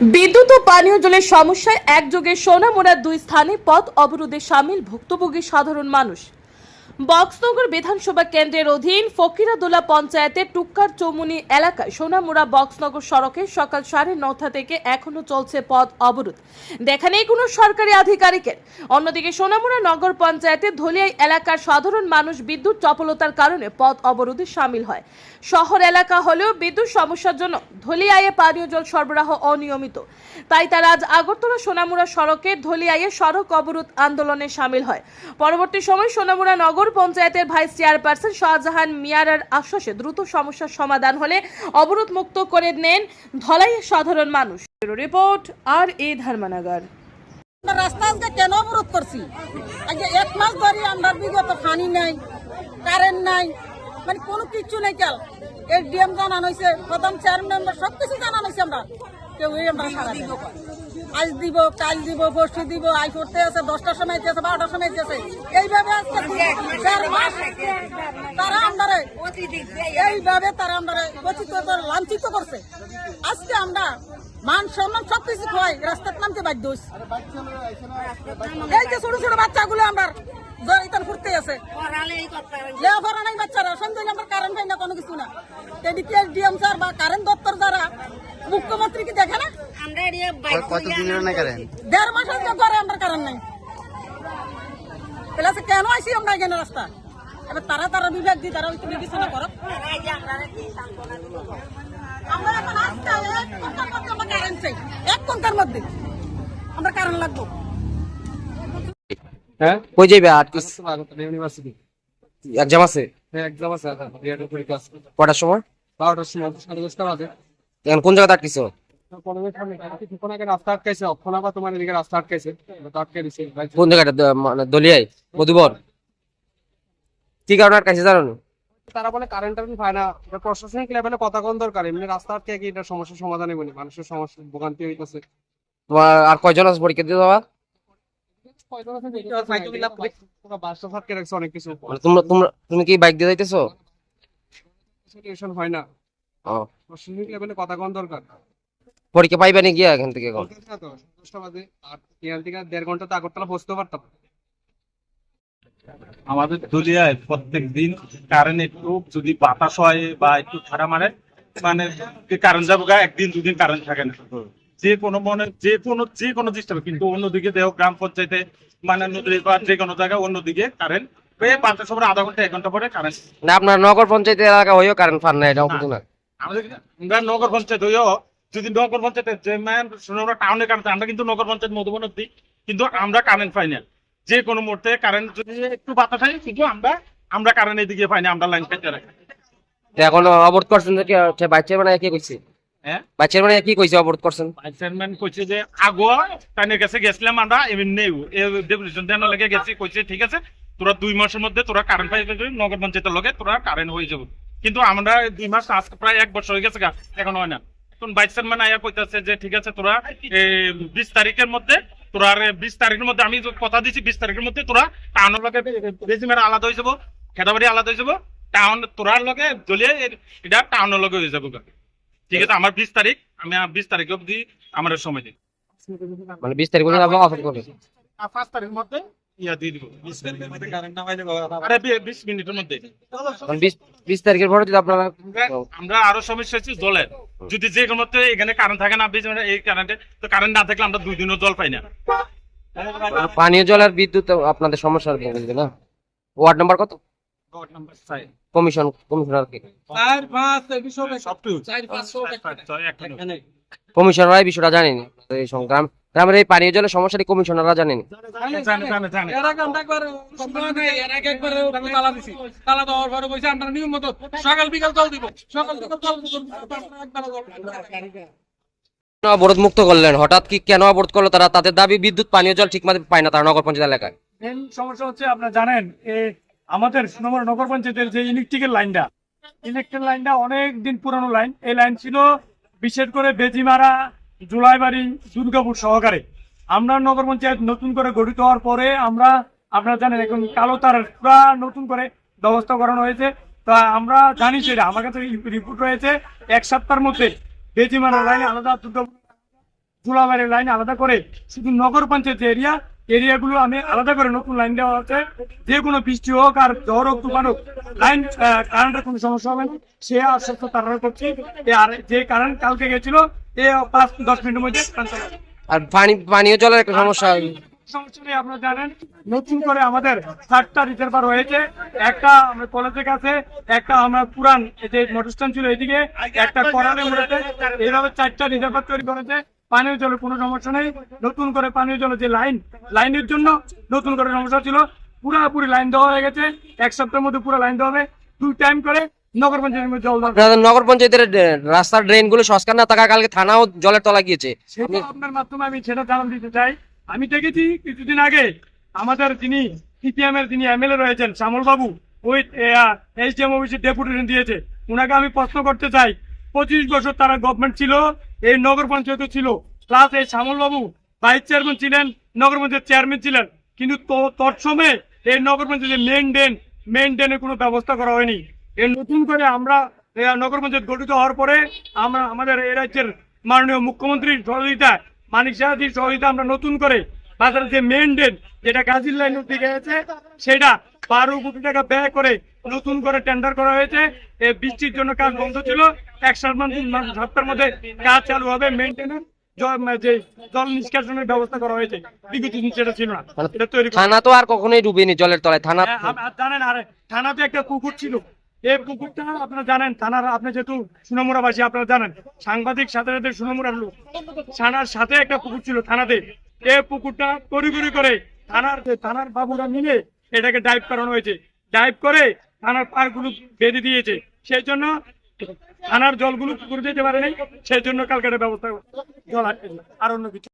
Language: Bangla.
বিদ্যুৎ ও পানীয় জলের সমস্যায় একযোগে সোনামুড়ার দুই স্থানে পথ অবরোধে সামিল ভুক্তভোগী সাধারণ মানুষ। বক্সনগর বিধানসভা কেন্দ্রের অধীন ফকিরাদোলা পঞ্চায়েতের টুক্কার চৌমুনি এলাকায় সোনামুড়া বক্সনগর সড়কে সকাল সাড়ে নটা থেকে এখনও চলছে পথ অবরোধ। দেখা নেই কোনো সরকারি আধিকারিকের। অন্যদিকে সোনামুড়া নগর পঞ্চায়েতের ধলিয়াই এলাকার সাধারণ মানুষ বিদ্যুৎ চপলতার কারণে পথ অবরোধে সামিল হয়। শহর এলাকা হলেও বিদ্যুৎ সমস্যার জন্য ধলিয়াইয়ে পানীয় জল সরবরাহ অনিয়মিত। তাই তারা আজ আগরতলা সোনামুড়া সড়কে ধলিয়াইয়ে সড়ক অবরোধ আন্দোলনে সামিল হয়। পরবর্তী সময় সোনামুড়া নগর পঞ্চায়েতের ভাইস চেয়ারপারসন শাহজাহান মিয়ারার আশ্বাসে দ্রুত সমস্যার সমাধান হলে অবরোধ মুক্ত করে নেন ধলাই সাধারণ মানুষ। রিপোর্ট আর এ ধর্মনগর। রাস্তা আজকে কেন অবরোধ করছি? আজকে এক মাস ধরে আমরা বিগত পানি নাই কারেন্ট নাই মানে কোনো কিছু নাই কেল এই ডিএম জানানো হয়েছে প্রথম চেয়ার মেম্বার সব কিছু জানানো হয়েছে আমরা। কেউ আমরা সারা দিব আজ দিব কাল দিব বসে দিব আই করতে আছে দশটার সময় দিয়েছে বারোটার সময় দিয়েছে। এইভাবে আজকে তারা আমরা এইভাবে তারা আমরা বচিত লাঞ্ছিত করছে। আজকে আমরা মান সম্মান সব কিছু খোয়াই রাস্তার নামতে বাধ্য হইছি। এই যে ছোট ছোট বাচ্চাগুলো আমার ইতান ফুটতে আছে। লেখাপড়া নাই বাচ্চারা সন্ধ্যে আমার কারেন্ট পাই না কোনো কিছু না। এদিকে ডিএম স্যার বা কারেন্ট দপ্তর যারা মুখ্যমন্ত্রী কি দেখে না? কত দিনের না করেন? দেড় মাস ঘরে আমরা কারেন্ট নাই। তাহলে কেন আইসি আমরা এখানে রাস্তা এবার তারা তারা বিভাগ দিয়ে তারা একটু বিবেচনা করো। আমরা এখন আমরা চাই। এক ঘণ্টার মধ্যে আমরা কারেন্ট লাগবো। হ্যাঁ? কই যাইবে আটকিস ইউনিভার্সিটি। এক্সাম আছে? হ্যাঁ এক্সাম আছে কটার সময়? বারোটার সময় সাড়ে দশটা বাজে এখন কোন জায়গাতে আটকিছো? কোন জায়গাটা? মানে দলিয়াই? মধুবর কি কারণে আটকাইছে জানো? তারা বলে কারেন্ট টারেন্ট পায় না। প্রশাসনিক লেভেলে কথা কোন দরকার? এমনি রাস্তা আটকে কি এটা সমস্যার সমাধানে বলি মানুষের সমস্যা ভোগান্তি হইতেছে। তোমার আর কয়জন আছে পরীক্ষা দিতে যাওয়া পুরো বাসটা আটকে রাখছে অনেক কিছু। মানে তোমরা তোমরা তুমি কি বাইক দিয়ে যাইতেছো? সলিউশন হয় না। প্রশাসনিক লেভেলে কথা কোন দরকার। পরীক্ষা পাইবে না গিয়া এখান থেকে এখন? দেড় ঘণ্টা তো আগরতলা পৌঁছতে পারতাম। আমাদের দুলিয়ায় প্রত্যেক দিন কারেন্ট একটু যদি বাতাস হয় বা একটু ঠাড়া মারে মানে কারেন্ট যাব একদিন দুদিন কারেন্ট থাকে না। যে কোনো মনে যে কোনো যে কোনো ডিস্টার্ব কিন্তু অন্যদিকে দেহ গ্রাম পঞ্চায়েতে মানে নদীর পাড় যে কোনো জায়গায় অন্যদিকে কারেন্ট বাতাস সময় আধা ঘণ্টা এক ঘণ্টা পরে কারেন্ট না আপনার নগর পঞ্চায়েতের এলাকা হয়েও কারেন্ট ফান না এটাও কিন্তু না? আমাদের আমরা নগর পঞ্চায়েত হইও যদি নগর পঞ্চায়েতের যে ম্যান আমরা টাউনে কারেন্ট আমরা কিন্তু নগর পঞ্চায়েত মধুবন অব্দি কিন্তু আমরা কারেন্ট পাই না। যে কোনো মুহূর্তে কারেন্ট যদি একটু বাতাস হয় কিন্তু আমরা আমরা কারেন্ট এদিকে পাই না আমরা লাইন খাইতে রাখি। তো এখন অবরোধ করছেন যে কি বাচ্চার মানে কি কইছে? হ্যাঁ? বাচ্চার কি কইছে অবরোধ করছেন? চেয়ারম্যান কইছে যে আগুয়া তাইনের কাছে গেছিলাম আমরা এমনি ডেপুটেশন দেওয়ার লেগে গেছি কইছে ঠিক আছে তোরা দুই মাসের মধ্যে তোরা কারেন্ট পাই নগর পঞ্চায়েতের লগে তোরা কারেন্ট হয়ে যাবে। কিন্তু আমরা দুই মাস আজকে প্রায় এক বছর হয়ে গেছে গা, এখন হয় না। এখন ভাইস চেয়ারম্যান আয়া কইতাছে যে ঠিক আছে তোরা বিশ তারিখের মধ্যে তোরা বিশ তারিখের মধ্যে আমি কথা দিছি বিশ তারিখের মধ্যে তোরা টাউনের লগে রেজিমের আলাদা হয়ে যাব খেদাবাড়ি আলাদা হয়ে যাব টাউন তোরার লগে দলিয়ে এটা টাউনের লগে হয়ে যাব গা। ঠিক আছে আমার বিশ তারিখ আমি বিশ তারিখ অবধি আমার সময় দিই মানে বিশ তারিখ পর্যন্ত অফার করবে। পাঁচ তারিখের মধ্যে ইয়া দিয়ে দিব আরে বি- বিশ মিনিটের মধ্যে। কারণ বিশ বিশ তারিখের পরে যদি আপনারা আমরা- আমরা আরও সমস্যা হচ্ছে জলের। যদি যে কোনো এখানে কারেন্ট থাকে না এই কারেন্টে তো কারেন্ট না থাকলে আমরা দুই দিনও জল পাই না। পানীয় জল আর বিদ্যুৎ আপনাদের সমস্যা হবে না? ওয়ার্ড নাম্বার কত? কমিশন কমিশনার কি? কমিশনাররা এই বিষয়টা জানেনি এই সংগ্রাম। গ্রামের এই পানীয় জলের সমস্যাটি কমিশনাররা জানেনি। অবরোধ মুক্ত করলেন? হঠাৎ কি কেন অবরোধ করল তারা? তাদের দাবি বিদ্যুৎ পানীয় জল ঠিক মতো পায় না তারা নগর পঞ্চায়েত এলাকায়। মেন সমস্যা হচ্ছে আপনারা জানেন এ আমাদের সুনামর নগর পঞ্চায়েতের যে ইলেকট্রিকের লাইনটা ইলেকট্রিক লাইনটা অনেক দিন পুরানো লাইন এই লাইন ছিল বিশেষ করে বেজিমারা জুলাইবাড়ি দুর্গাপুর সহকারে। আমরা নগর পঞ্চায়েত নতুন করে গঠিত হওয়ার পরে আমরা, আপনারা জানেন এখন কালো তার পুরা নতুন করে ব্যবস্থা করানো হয়েছে। তা আমরা জানি সেটা আমার কাছে রিপোর্ট রয়েছে, এক সপ্তাহের মধ্যে বেজিমানের লাইনে আলাদা দুর্গাপুর জুলাবাড়ির লাইন আলাদা করে শুধু নগর পঞ্চায়েত এরিয়া এরিয়াগুলো আমি আলাদা করে নতুন লাইন দেওয়া হচ্ছে যে কোনো বৃষ্টি হোক আর ঝড় হোক তুফান হোক লাইন কারেন্টের কোনো সমস্যা হবে না। সে আশ্বস্ত তারা করছি। আর যে কারেন্ট কালকে গেছিল এ পাঁচ দশ মিনিটের মধ্যে। আর পানি পানীয় জলের একটা সমস্যা সমস্যা নেই আপনারা জানেন নতুন করে আমাদের চারটা রিজার্ভার হয়েছে। একটা আমরা কলেজের কাছে একটা আমরা পুরান যে মোটর স্ট্যান্ড ছিল এদিকে একটা করালে মোড়েতে এইভাবে চারটা রিজার্ভার তৈরি করেছে। পানীয় জলের কোনো সমস্যা নেই। নতুন করে পানীয় জলের যে লাইন লাইনের জন্য নতুন করে সমস্যা ছিল। পুরাপুরি লাইন দেওয়া হয়ে গেছে। এক সপ্তাহের মধ্যে পুরো লাইন দেওয়া হবে। দুই টাইম করে নগর পঞ্চায়েতের জল নগর পঞ্চায়েতের রাস্তার ড্রেনগুলো সংস্কার না থাকা কালকে থানাও জলের তলা গিয়েছে। আপনার মাধ্যমে আমি সেটা জানান দিতে চাই। আমি দেখেছি কিছুদিন আগে আমাদের যিনি সিপিএম এর যিনি এমএলএ রয়েছেন শ্যামল বাবু ওই এইচডিএম অফিসে ডেপুটেশন দিয়েছে। উনাকে আমি প্রশ্ন করতে চাই পঁচিশ বছর তারা গভর্নমেন্ট ছিল, এই নগর পঞ্চায়েত ছিল। প্লাস এই শ্যামল বাবু ভাইস চেয়ারম্যান ছিলেন, নগর পঞ্চায়েত চেয়ারম্যান ছিলেন। কিন্তু তৎসময়ে এই নগর পঞ্চায়েতের মেন ডেন মেন ডেনের কোনো ব্যবস্থা করা হয়নি। এই নতুন করে আমরা নগর পঞ্চায়েত গঠিত হওয়ার পরে আমরা, আমাদের এই রাজ্যের মাননীয় মুখ্যমন্ত্রীর সহযোগিতায় মানিক সাহাদির সহযোগিতা আমরা নতুন করে বাজারে যে মেন ডেন যেটা গাজীর লাইনের দিকে আছে সেটা বারো কোটি টাকা ব্যয় করে নতুন করে টেন্ডার করা হয়েছে। এই বৃষ্টির জন্য কাজ বন্ধ ছিল। এক সপ্তাহের মধ্যে কাজ চালু হবে। মেনটেন্যান্স যে জল নিষ্কাশনের ব্যবস্থা করা হয়েছে বিগত দিন সেটা ছিল না। এটা তৈরি থানা তো আর কখনোই ডুবেনি জলের তলায় থানা হ্যাঁ, আপ- আপ জানেন আর থানাতে একটা পুকুর ছিল। এই পুকুরটা আপনারা জানেন থানার আপনি যেহেতু সুনামুড়াবাসী আপনারা জানেন সাংবাদিক সাথে সাথে সুনামুড়ার লোক। থানার সাথে একটা পুকুর ছিল থানাতে। এই পুকুরটা তড়িঘড়ি করে থানার থানার বাবুরা মিলে এটাকে ডাইভ করানো হয়েছে। ডাইভ করে থানার পারগুলো বেঁধে দিয়েছে। সেই জন্য থানার জলগুলো পুকুরে যেতে পারে সেই জন্য কালকাটা ব্যবস্থা জল আর অন্য কিছু